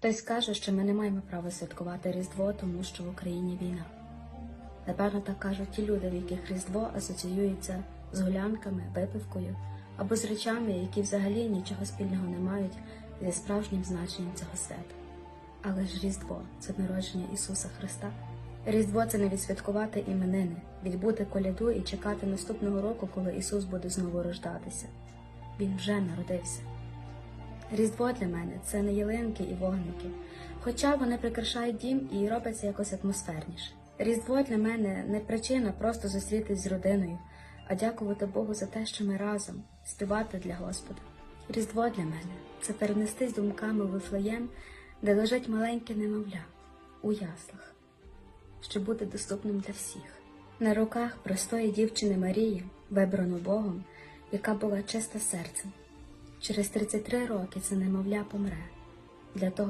Хтось каже, що ми не маємо права святкувати Різдво, тому що в Україні війна. Напевно, так кажуть ті люди, в яких Різдво асоціюється з гулянками, випивкою або з речами, які взагалі нічого спільного не мають зі справжнім значенням цього свята. Але ж Різдво це народження Ісуса Христа. Різдво це не відсвяткувати іменини, відбути коляду і чекати наступного року, коли Ісус буде знову рождатися. Він вже народився. Різдво для мене це не ялинки і вогники, хоча вони прикрашають дім і робиться якось атмосферніше. Різдво для мене не причина просто зустрітись з родиною, а дякувати Богу за те, що ми разом співати для Господа. Різдво для мене це перенестись думками Вифлеєм, де лежить маленьке немовля у яслах, що буде доступним для всіх. На руках простої дівчини Марії, вибрану Богом, яка була чиста серцем. Через 33 роки це немовля помре. Для того,